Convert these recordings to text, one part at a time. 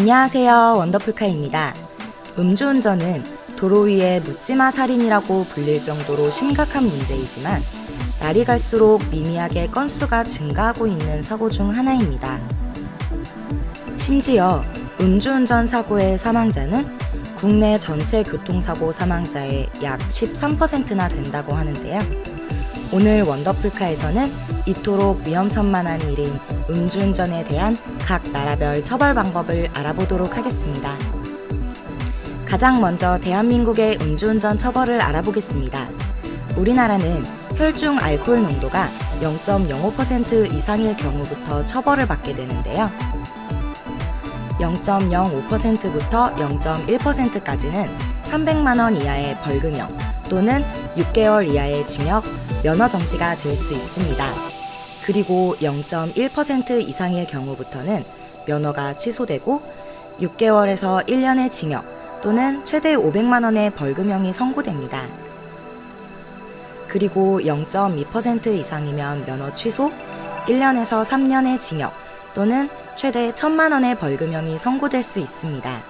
안녕하세요. 원더풀카입니다. 음주운전은 도로 위의 묻지마 살인이라고 불릴 정도로 심각한 문제이지만 날이 갈수록 미미하게 건수가 증가하고 있는 사고 중 하나입니다. 심지어 음주운전 사고의 사망자는 국내 전체 교통사고 사망자의 약 13%나 된다고 하는데요. 오늘 원더풀카에서는 이토록 위험천만한 일인 음주운전에 대한 각 나라별 처벌 방법을 알아보도록 하겠습니다. 가장 먼저 대한민국의 음주운전 처벌을 알아보겠습니다. 우리나라는 혈중 알코올 농도가 0.05% 이상일 경우부터 처벌을 받게 되는데요. 0.05%부터 0.1%까지는 300만 원 이하의 벌금형 또는 6개월 이하의 징역, 면허 정지가 될 수 있습니다. 그리고 0.1% 이상일 경우부터는 면허가 취소되고 6개월에서 1년의 징역 또는 최대 500만 원의 벌금형이 선고됩니다. 그리고 0.2% 이상이면 면허 취소, 1년에서 3년의 징역 또는 최대 1000만 원의 벌금형이 선고될 수 있습니다.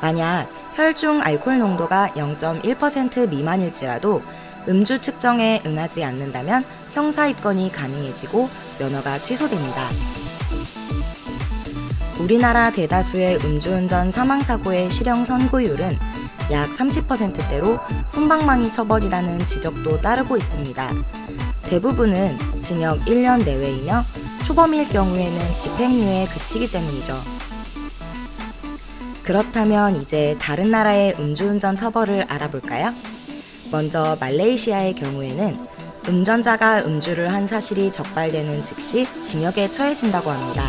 만약 혈중 알코올 농도가 0.1% 미만일지라도 음주 측정에 응하지 않는다면 형사 입건이 가능해지고 면허가 취소됩니다. 우리나라 대다수의 음주운전 사망사고의 실형 선고율은 약 30%대로 손방망이 처벌이라는 지적도 따르고 있습니다. 대부분은 징역 1년 내외이며 초범일 경우에는 집행유예에 그치기 때문이죠. 그렇다면 이제 다른 나라의 음주운전 처벌을 알아볼까요? 먼저 말레이시아의 경우에는 운전자가 음주를 한 사실이 적발되는 즉시 징역에 처해진다고 합니다.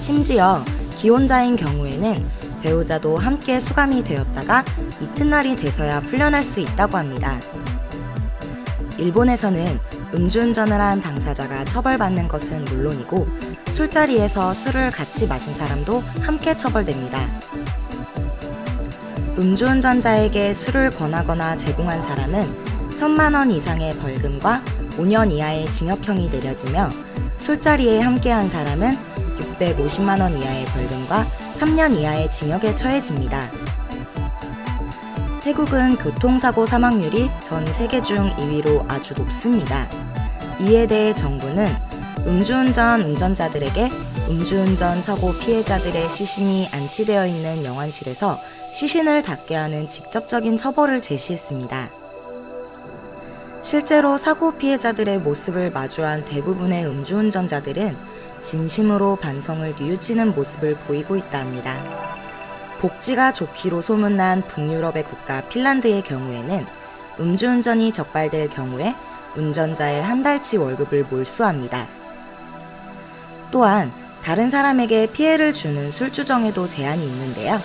심지어 기혼자인 경우에는 배우자도 함께 수감이 되었다가 이튿날이 돼서야 풀려날 수 있다고 합니다. 일본에서는 음주운전을 한 당사자가 처벌받는 것은 물론이고 술자리에서 술을 같이 마신 사람도 함께 처벌됩니다. 음주운전자에게 술을 권하거나 제공한 사람은 천만 원 이상의 벌금과 5년 이하의 징역형이 내려지며 술자리에 함께한 사람은 650만 원 이하의 벌금과 3년 이하의 징역에 처해집니다. 태국은 교통사고 사망률이 전 세계 중 2위로 아주 높습니다. 이에 대해 정부는 음주운전 운전자들에게 음주운전 사고 피해자들의 시신이 안치되어 있는 영안실에서 시신을 닦게 하는 직접적인 처벌을 제시했습니다. 실제로 사고 피해자들의 모습을 마주한 대부분의 음주운전자들은 진심으로 반성을 뉘우치는 모습을 보이고 있다 합니다. 복지가 좋기로 소문난 북유럽의 국가 핀란드의 경우에는 음주운전이 적발될 경우에 운전자의 한 달치 월급을 몰수합니다. 또한 다른 사람에게 피해를 주는 술주정에도 제한이 있는데요.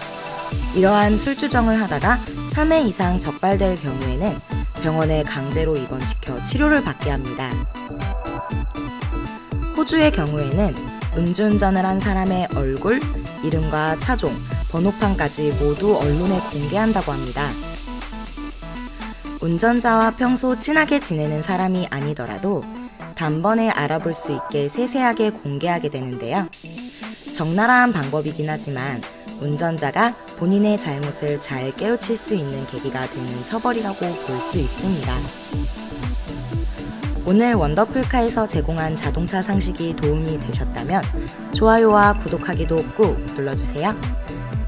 이러한 술주정을 하다가 3회 이상 적발될 경우에는 병원에 강제로 입원시켜 치료를 받게 합니다. 호주의 경우에는 음주운전을 한 사람의 얼굴, 이름과 차종, 번호판까지 모두 언론에 공개한다고 합니다. 운전자와 평소 친하게 지내는 사람이 아니더라도 단번에 알아볼 수 있게 세세하게 공개하게 되는데요. 적나라한 방법이긴 하지만 운전자가 본인의 잘못을 잘 깨우칠 수 있는 계기가 되는 처벌이라고 볼 수 있습니다. 오늘 원더풀카에서 제공한 자동차 상식이 도움이 되셨다면 좋아요와 구독하기도 꾹 눌러주세요.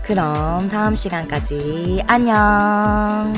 그럼 다음 시간까지 안녕!